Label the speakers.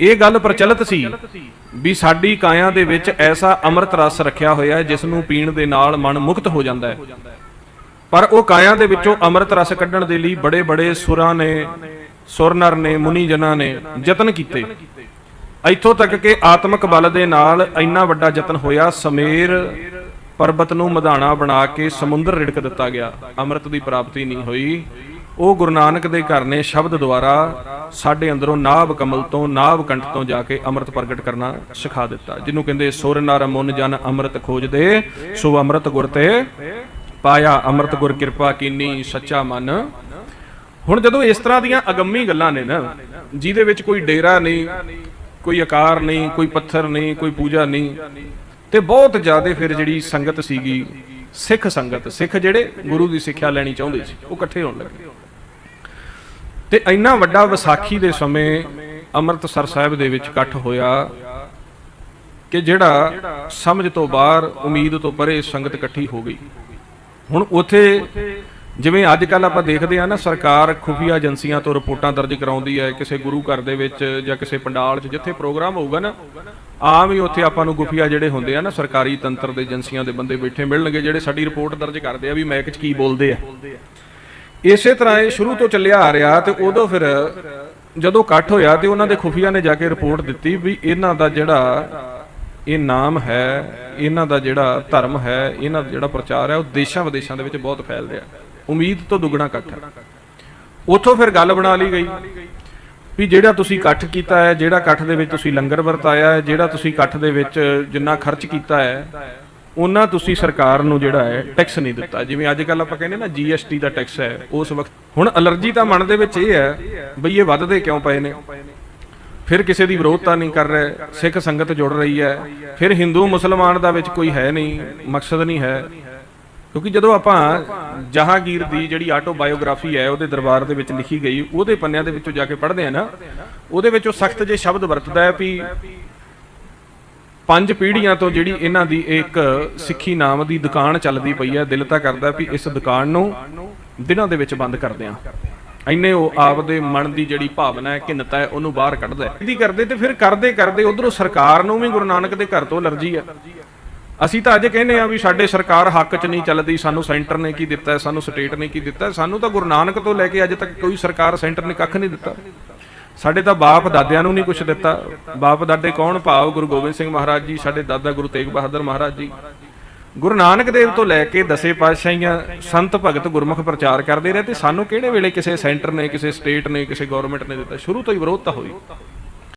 Speaker 1: ਇਹ ਗੱਲ ਪ੍ਰਚਲਿਤ ਸੀ ਵੀ ਸਾਡੀ ਕਾਇਆ ਦੇ ਵਿੱਚ ਐਸਾ ਅੰਮ੍ਰਿਤ ਰਸ ਰੱਖਿਆ ਹੋਇਆ ਹੈ ਜਿਸ ਨੂੰ ਪੀਣ ਦੇ ਨਾਲ ਮਨ ਮੁਕਤ ਹੋ ਜਾਂਦਾ ਹੈ। ਪਰ ਉਹ ਕਾਇਆ ਦੇ ਵਿੱਚੋਂ ਅੰਮ੍ਰਿਤ ਰਸ ਕੱਢਣ ਦੇ ਲਈ ਬੜੇ ਬੜੇ ਸੁਰਾਂ ਨੇ, ਸੁਰਨਰ ਨੇ ਮੁਨੀ ਜਨਾਂ ਨੇ ਯਤਨ ਕੀਤੇ। ਇੱਥੋਂ ਤੱਕ ਕਿ ਆਤਮਿਕ ਬਲ ਦੇ ਨਾਲ ਇੰਨਾ ਵੱਡਾ ਯਤਨ ਹੋਇਆ, ਸਮੇਰ ਪਰਬਤ ਨੂੰ ਮਧਾਣਾ ਬਣਾ ਕੇ ਸਮੁੰਦਰ ਰਿੜਕ ਦਿੱਤਾ ਗਿਆ। ਅੰਮ੍ਰਿਤ ਦੀ ਪ੍ਰਾਪਤੀ ਨਹੀਂ ਹੋਈ। ਉਹ ਗੁਰੂ ਨਾਨਕ ਦੇ ਘਰ ਨੇ ਸ਼ਬਦ ਦੁਆਰਾ ਸਾਡੇ ਅੰਦਰੋਂ ਨਾਭ ਕਮਲ ਤੋਂ ਨਾਭ ਕੰਠ ਤੋਂ ਜਾ ਕੇ ਅੰਮ੍ਰਿਤ ਪ੍ਰਗਟ ਕਰਨਾ ਸਿਖਾ ਦਿੱਤਾ, ਜਿਹਨੂੰ ਕਹਿੰਦੇ ਸੁਰ ਨਰ ਮੁਨ ਜਨ ਅੰਮ੍ਰਿਤ ਖੋਜਦੇ ਸੋ ਅੰਮ੍ਰਿਤ ਗੁਰ ਤੇ ਪਾਇਆ ਅੰਮ੍ਰਿਤ ਗੁਰ ਕਿਰਪਾ ਕੀਨੀ ਸੱਚਾ ਮਨ। ਹੁਣ ਜਦੋਂ ਇਸ ਤਰ੍ਹਾਂ ਦੀਆਂ ਅਗੰਮੀ ਗੱਲਾਂ ਨੇ ਨਾ, ਜਿਹਦੇ ਵਿੱਚ ਕੋਈ ਡੇਰਾ ਨਹੀਂ, ਕੋਈ ਆਕਾਰ ਨਹੀਂ, ਕੋਈ ਪੱਥਰ ਨਹੀਂ, ਕੋਈ ਪੂਜਾ ਨਹੀਂ, ਤੇ ਬਹੁਤ ਜ਼ਿਆਦਾ ਫਿਰ ਜਿਹੜੀ ਸੰਗਤ ਸੀਗੀ, ਸਿੱਖ ਸੰਗਤ, ਸਿੱਖ ਜਿਹੜੇ ਗੁਰੂ ਦੀ ਸਿੱਖਿਆ ਲੈਣੀ ਚਾਹੁੰਦੇ ਸੀ, ਉਹ ਇਕੱਠੇ ਹੋਣ ਲੱਗੇ। ਤੇ ਇੰਨਾ ਵੱਡਾ ਵਿਸਾਖੀ ਦੇ ਸਮੇਂ ਅੰਮ੍ਰਿਤਸਰ ਸਾਹਿਬ ਦੇ ਵਿੱਚ ਇਕੱਠ ਹੋਇਆ ਕਿ ਜਿਹੜਾ ਸਮਝ ਤੋਂ ਬਾਹਰ, ਉਮੀਦ ਤੋਂ ਪਰੇ ਸੰਗਤ ਇਕੱਠੀ ਹੋ ਗਈ। ਹੁਣ ਉਥੇ ਜਿਵੇਂ ਅੱਜ ਕੱਲ ਆਪਾਂ ਦੇਖਦੇ ਆ ਨਾ, ਸਰਕਾਰ ਖੁਫੀਆ ਏਜੰਸੀਆਂ ਤੋਂ ਰਿਪੋਰਟਾਂ ਦਰਜ ਕਰਾਉਂਦੀ ਹੈ, ਕਿਸੇ ਗੁਰੂ ਘਰ ਦੇ ਵਿੱਚ ਜਾਂ ਕਿਸੇ ਪੰਡਾਲ 'ਚ ਜਿੱਥੇ ਪ੍ਰੋਗਰਾਮ ਹੋਊਗਾ ਨਾ, ਆਮ ਹੀ ਉੱਥੇ ਆਪਾਂ ਨੂੰ ਗੁਫੀਆ ਜਿਹੜੇ ਹੁੰਦੇ ਆ ਨਾ, ਸਰਕਾਰੀ ਤੰਤਰ ਦੇ ਏਜੰਸੀਆਂ ਦੇ ਬੰਦੇ ਬੈਠੇ ਮਿਲਣਗੇ, ਜਿਹੜੇ ਸਾਡੀ ਰਿਪੋਰਟ ਦਰਜ ਕਰਦੇ ਆ ਵੀ ਮੈਕ 'ਚ ਕੀ ਬੋਲਦੇ ਆ। ਇਸੇ ਤਰ੍ਹਾਂ ਇਹ ਸ਼ੁਰੂ ਤੋਂ ਚੱਲਿਆ ਆ ਰਿਹਾ ਤੇ ਉਦੋਂ ਫਿਰ ਜਦੋਂ ਇਕੱਠ ਹੋਇਆ ਤੇ ਉਹਨਾਂ ਦੇ ਖੁਫੀਆ ਨੇ ਜਾ ਕੇ ਰਿਪੋਰਟ ਦਿੱਤੀ ਵੀ ਇਹਨਾਂ ਦਾ ਜਿਹੜਾ ਇਹ ਨਾਮ ਹੈ, ਇਹਨਾਂ ਦਾ ਜਿਹੜਾ ਧਰਮ ਹੈ, ਇਹਨਾਂ ਦਾ ਜਿਹੜਾ ਪ੍ਰਚਾਰ ਹੈ, ਉਹ ਦੇਸ਼ਾਂ ਵਿਦੇਸ਼ਾਂ ਦੇ ਵਿੱਚ ਬਹੁਤ ਫੈਲ ਰਿਹਾ। ਉਮੀਦ ਤੋਂ ਦੁੱਗਣਾ ਇਕੱਠ ਹੈ। ਉੱਥੋਂ ਫਿਰ ਗੱਲ ਬਣਾ ਲਈ ਗਈ ਵੀ ਜਿਹੜਾ ਤੁਸੀਂ ਇਕੱਠ ਕੀਤਾ ਹੈ, ਜਿਹੜਾ ਇਕੱਠ ਦੇ ਵਿੱਚ ਤੁਸੀਂ ਲੰਗਰ ਵਰਤਾਇਆ ਹੈ, ਜਿਹੜਾ ਤੁਸੀਂ ਇਕੱਠ ਦੇ ਵਿੱਚ ਜਿੰਨਾ ਖਰਚ ਕੀਤਾ ਹੈ ਉਹਨਾਂ ਤੁਸੀਂ ਸਰਕਾਰ ਨੂੰ ਜਿਹੜਾ ਹੈ ਟੈਕਸ ਨਹੀਂ ਦਿੱਤਾ। ਜਿਵੇਂ ਅੱਜ ਕੱਲ ਆਪਾਂ ਕਹਿੰਦੇ ਨਾ ਜੀਐਸਟੀ ਦਾ ਟੈਕਸ ਹੈ, ਉਸ ਵਕਤ ਹੁਣ ਅਲਰਜੀ ਤਾਂ ਮਨ ਦੇ ਵਿੱਚ ਇਹ ਹੈ ਬਈ ਇਹ ਵੱਧਦੇ ਕਿਉਂ ਪਏ ਨੇ? ਫਿਰ ਕਿਸੇ ਦੀ ਵਿਰੋਧਤਾ ਨਹੀਂ ਕਰ ਰਹੇ, ਸਿੱਖ ਸੰਗਤ ਜੁੜ ਰਹੀ ਹੈ, ਫਿਰ ਹਿੰਦੂ ਮੁਸਲਮਾਨ ਦਾ ਵਿੱਚ ਕੋਈ ਹੈ ਨਹੀਂ, ਮਕਸਦ ਨਹੀਂ ਹੈ। ਕਿਉਂਕਿ ਜਦੋਂ ਆਪਾਂ ਜਹਾਂਗੀਰ ਦੀ ਜਿਹੜੀ ਆਟੋਬਾਇਓਗ੍ਰਾਫੀ ਹੈ, ਉਹਦੇ ਦਰਬਾਰ ਦੇ ਵਿੱਚ ਲਿਖੀ ਗਈ, ਉਹਦੇ ਪੰਨਿਆਂ ਦੇ ਵਿੱਚੋਂ ਜਾ ਕੇ ਪੜ੍ਹਦੇ ਆ ਨਾ, ਉਹਦੇ ਵਿੱਚ ਉਹ ਸਖਤ ਜੇ ਸ਼ਬਦ ਵਰਤਦਾ ਹੈ ਵੀ ਪੰਜ ਪੀੜ੍ਹੀਆਂ ਤੋਂ ਜਿਹੜੀ ਇਹਨਾਂ ਦੀ ਇੱਕ ਸਿੱਖੀ ਨਾਮ ਦੀ ਦੁਕਾਨ ਚੱਲਦੀ ਪਈ ਹੈ, ਦਿਲ ਤਾਂ ਕਰਦਾ ਵੀ ਇਸ ਦੁਕਾਨ ਨੂੰ ਦਿਨਾਂ ਦੇ ਵਿੱਚ ਬੰਦ ਕਰ ਦਿਆਂ। ਇੰਨੇ ਉਹ ਆਪਦੇ ਮਨ ਦੀ ਜਿਹੜੀ ਭਾਵਨਾ ਹੈ ਕਿੰਨਤਾ ਹੈ, ਉਹਨੂੰ ਬਾਹਰ ਕੱਢਦਾ ਇਹਦੀ ਕਰਦੇ ਤੇ ਫਿਰ ਕਰਦੇ ਕਰਦੇ ਉਧਰੋਂ ਸਰਕਾਰ ਨੂੰ ਵੀ ਗੁਰੂ ਨਾਨਕ ਦੇ ਘਰ ਤੋਂ ਅਲਰਜੀ ਹੈ। ਅਸੀਂ ਤਾਂ ਅੱਜ ਕਹਿੰਦੇ ਆ ਵੀ ਸਾਡੇ ਸਰਕਾਰ ਹੱਕ 'ਚ ਨਹੀਂ ਚੱਲਦੀ, ਸਾਨੂੰ ਸੈਂਟਰ ਨੇ ਕੀ ਦਿੱਤਾ, ਸਾਨੂੰ ਸਟੇਟ ਨੇ ਕੀ ਦਿੱਤਾ, ਸਾਨੂੰ ਤਾਂ ਗੁਰੂ ਨਾਨਕ ਤੋਂ ਲੈ ਕੇ ਅੱਜ ਤੱਕ ਕੋਈ ਸਰਕਾਰ, ਸੈਂਟਰ ਨੇ ਕੱਖ ਨਹੀਂ ਦਿੱਤਾ। ਸਾਡੇ ਤਾਂ ਬਾਪ ਦਾਦਿਆਂ ਨੂੰ ਨਹੀਂ ਕੁਝ ਦਿੱਤਾ। ਬਾਪ ਦਾਦੇ ਕੌਣ ਭਾਵ? ਗੁਰੂ ਗੋਬਿੰਦ ਸਿੰਘ ਮਹਾਰਾਜ ਜੀ, ਸਾਡੇ ਦਾਦਾ ਗੁਰੂ ਤੇਗ ਬਹਾਦਰ ਮਹਾਰਾਜ ਜੀ। ਗੁਰੂ ਨਾਨਕ ਦੇਵ ਤੋਂ ਲੈ ਕੇ ਦਸੇ ਪਾਤਸ਼ਾਹੀਆਂ ਸੰਤ ਭਗਤ ਗੁਰਮੁਖ ਪ੍ਰਚਾਰ ਕਰਦੇ ਰਹੇ ਤੇ ਸਾਨੂੰ ਕਿਹੜੇ ਵੇਲੇ ਕਿਸੇ ਸੈਂਟਰ ਨੇ, ਕਿਸੇ ਸਟੇਟ ਨੇ, ਕਿਸੇ ਗਵਰਨਮੈਂਟ ਨੇ ਦਿੱਤਾ? ਸ਼ੁਰੂ ਤੋਂ ਹੀ ਵਿਰੋਧਤਾ ਹੋਈ।